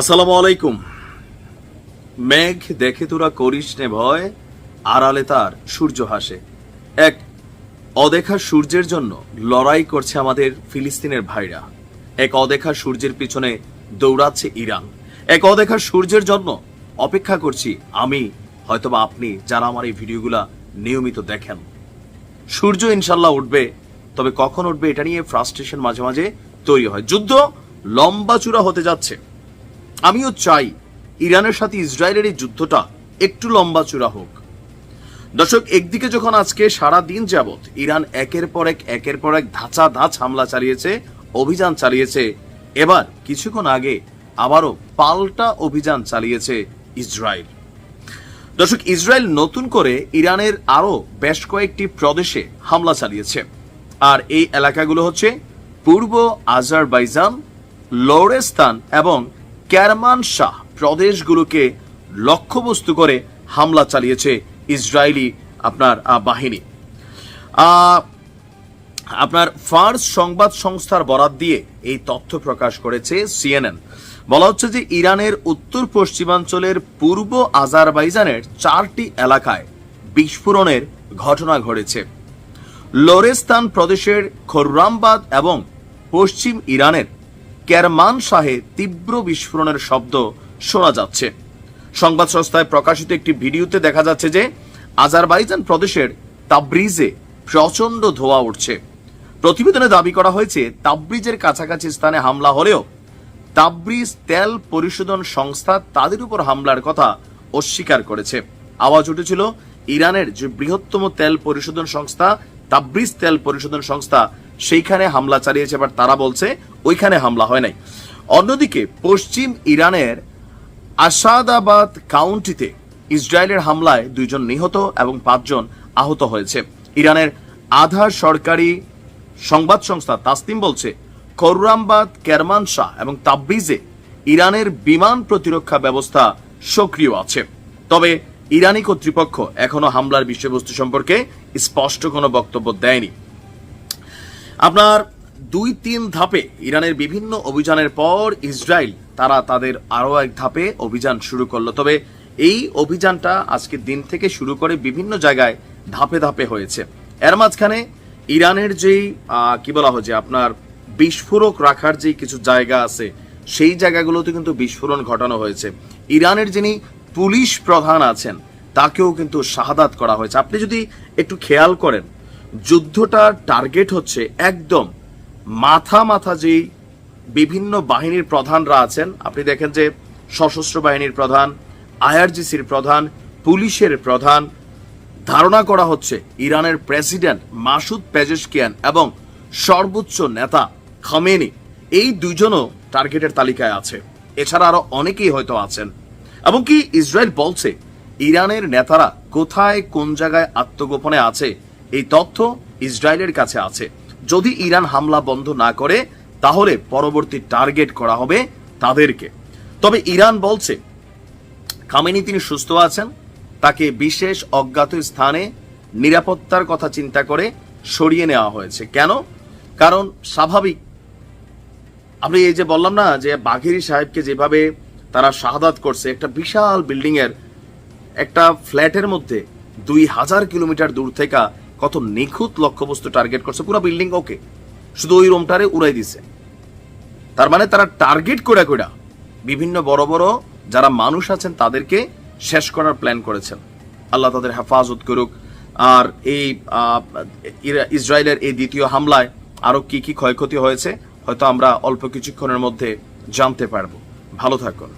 আসসালামু আলাইকুম। মেঘ দেখে তোরা করিস নে ভয়, আড়ালে তার সূর্য হাসে। এক, অদেখা সূর্যের জন্য লড়াই করছে আমাদের ফিলিস্তিনের ভাইরা। এক, অদেখা সূর্যের পিছনে দৌড়াচ্ছে ইরান। এক, অদেখা সূর্যের জন্য অপেক্ষা করছি আমি, হয়তোবা আপনি যারা আমার এই ভিডিওগুলা নিয়মিত দেখেন। সূর্য ইনশাল্লাহ উঠবে, তবে কখন উঠবে এটা নিয়ে ফ্রাস্ট্রেশন মাঝে মাঝে তৈরি হয়। যুদ্ধ লম্বা চূড়া হতে যাচ্ছে। আমিও চাই ইরানের সাথে ইসরায়েলের এই যুদ্ধটা একটু লম্বা চূড়া হোক। দর্শক, একদিকে যখন আজকে সারা দিন যাবৎ ইরান একের পর এক, একের পর এক ধাঁচা ধাঁচ হামলা চালিয়েছে, অভিযান চালিয়েছে, এবার কিছুক্ষণ আগে আবারও পাল্টা অভিযান চালিয়েছে ইসরায়েল। দর্শক, ইসরায়েল নতুন করে ইরানের আরও বেশ কয়েকটি প্রদেশে হামলা চালিয়েছে। আর এই এলাকাগুলো হচ্ছে পূর্ব আজারবাইজান, লোরেস্তান এবং ক্যারমান শাহ প্রদেশগুলোকে লক্ষ্যবস্তু করে হামলা চালিয়েছে ইসরায়েলি আপনার বাহিনী। আপনার ফার্স সংবাদ সংস্থার বরাত দিয়ে এই তথ্য প্রকাশ করেছে সিএনএন। বলা হচ্ছে যে ইরানের উত্তর পশ্চিমাঞ্চলের পূর্ব আজারবাইজানের চারটি এলাকায় বিস্ফোরণের ঘটনা ঘটেছে। লোরেস্তান প্রদেশের খোররামবাদ এবং পশ্চিম ইরানের কেরমান শাহে তীব্র বিস্ফোরণের শব্দ শোনা যাচ্ছে। সংবাদ সংস্থায় প্রকাশিত একটি ভিডিওতে দেখা যাচ্ছে যে, আজারবাইজান প্রদেশের তাবরিজে প্রচণ্ড ধোঁয়া উঠছে। প্রতিবেদনে দাবি করা হয়েছে, তাবরিজের কাছাকাছি স্থানে হামলা হলেও তাবরিজ তেল পরিশোধন সংস্থা তাদের উপর হামলার কথা অস্বীকার করেছে। আওয়াজ উঠেছিল, ইরানের যে বৃহত্তম তেল পরিশোধন সংস্থা, তাবরিজ তেল পরিশোধন সংস্থা সেইখানে হামলা চালিয়েছে, এবার তারা বলছে ওইখানে হামলা হয় নাই। অন্যদিকে, পশ্চিম ইরানের আসাদাবাদ কাউন্টিতে ইসরায়েলের হামলায় দুইজন নিহত এবং পাঁচজন আহত হয়েছে। ইরানের আধা সরকারি সংবাদ সংস্থা তাসনিম বলছে, খররামবাদ, কেরমান শাহ এবং তাবরিজে ইরানের বিমান প্রতিরক্ষা ব্যবস্থা সক্রিয় আছে। তবে ইরানি কর্তৃপক্ষ এখনও হামলার বিষয়বস্তু সম্পর্কে স্পষ্ট কোনো বক্তব্য দেয়নি। আপনার দুই তিন ধাপে ইরানের বিভিন্ন অভিযানের পর ইসরায়েল, তারা তাদের আরও এক ধাপে অভিযান শুরু করল। তবে এই অভিযানটা আজকের দিন থেকে শুরু করে বিভিন্ন জায়গায় ধাপে ধাপে হয়েছে। এর মাঝখানে ইরানের যেই কি বলা হয় যে আপনার বিস্ফোরক রাখার যে কিছু জায়গা আছে, সেই জায়গাগুলোতে কিন্তু বিস্ফোরণ ঘটানো হয়েছে। ইরানের যিনি পুলিশ প্রধান আছেন, তাকেও কিন্তু শাহাদাত করা হয়েছে। আপনি যদি একটু খেয়াল করেন যুদ্ধটার টার্গেট হচ্ছে একদম মাথা মাথা যেই বিভিন্ন বাহিনীর প্রধানরা আছেন, আপনি দেখেন যে সশস্ত্র বাহিনীর প্রধান, আইআরজিসির প্রধান, পুলিশের প্রধান, ধারণা করা হচ্ছে ইরানের প্রেসিডেন্ট মাসুদ পেজেশকিয়ান এবং সর্বোচ্চ নেতা খামেনি এই দুইজনও টার্গেটের তালিকায় আছে। এছাড়া আরও অনেকেই হয়তো আছেন। এমনকি ইসরায়েল বলছে, ইরানের নেতারা কোথায় কোন জায়গায় আত্মগোপনে আছে এই তথ্য ইসরায়েলের কাছে আছে। যদি ইরান হামলা বন্ধ না করে, তাহলে পরবর্তী টার্গেট করা হবে তাদেরকে। তবে ইরান বলছে, খামেনি তিনি সুস্থ আছেন, তাকে বিশেষ অজ্ঞাত স্থানে নিরাপত্তার কথা চিন্তা করে সরিয়ে নেওয়া হয়েছে। কেন? কারণ স্বাভাবিক আমি এই যে বললাম না যে বাঘেরি সাহেবকে যেভাবে তারা শাহাদাত করছে, একটা বিশাল বিল্ডিং এর একটা ফ্ল্যাটের মধ্যে দুই হাজার কিলোমিটার দূর থেকে কত নিখুঁত লক্ষ্যবস্তু টার্গেট করছে, পুরো বিল্ডিং ওকে শুধু ওই রুমটারে উড়াই দিছে। তার মানে তারা টার্গেট করে করে বিভিন্ন বড় বড় যারা মানুষ আছেন তাদেরকে শেষ করার প্ল্যান করেছেন। আল্লাহ তাদের হেফাজত করুক। আর এই ইসরায়েলের এই দ্বিতীয় হামলায় আরও কি কি ক্ষয়ক্ষতি হয়েছে, হয়তো আমরা অল্প কিছুক্ষণের মধ্যে জানতে পারব। ভালো থাকুন।